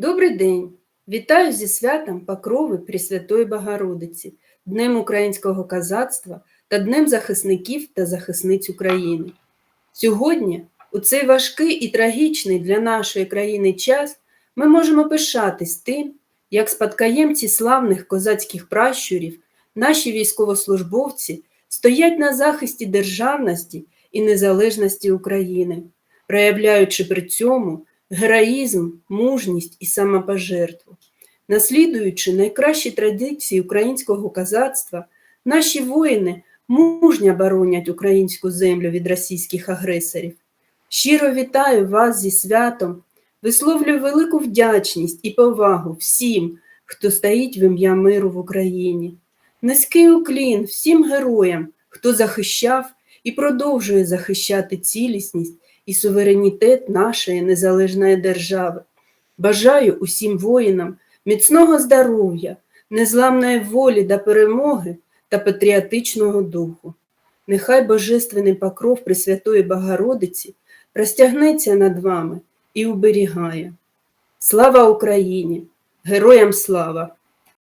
Добрий день! Вітаю зі святом Покрови Пресвятої Богородиці, Днем українського козацтва та Днем захисників та захисниць України. Сьогодні, у цей важкий і трагічний для нашої країни час, ми можемо пишатись тим, як спадкоємці славних козацьких пращурів, наші військовослужбовці стоять на захисті державності і незалежності України, проявляючи при цьому героїзм, мужність і самопожертву. Наслідуючи найкращі традиції українського козацтва, наші воїни мужньо боронять українську землю від російських агресорів. Щиро вітаю вас зі святом, висловлюю велику вдячність і повагу всім, хто стоїть в ім'я миру в Україні. Низький уклін всім героям, хто захищав і продовжує захищати цілісність і суверенітет нашої незалежної держави. Бажаю усім воїнам міцного здоров'я, незламної волі до перемоги та патріотичного духу. Нехай Божественний покров Пресвятої Богородиці розтягнеться над вами і уберігає. Слава Україні! Героям слава!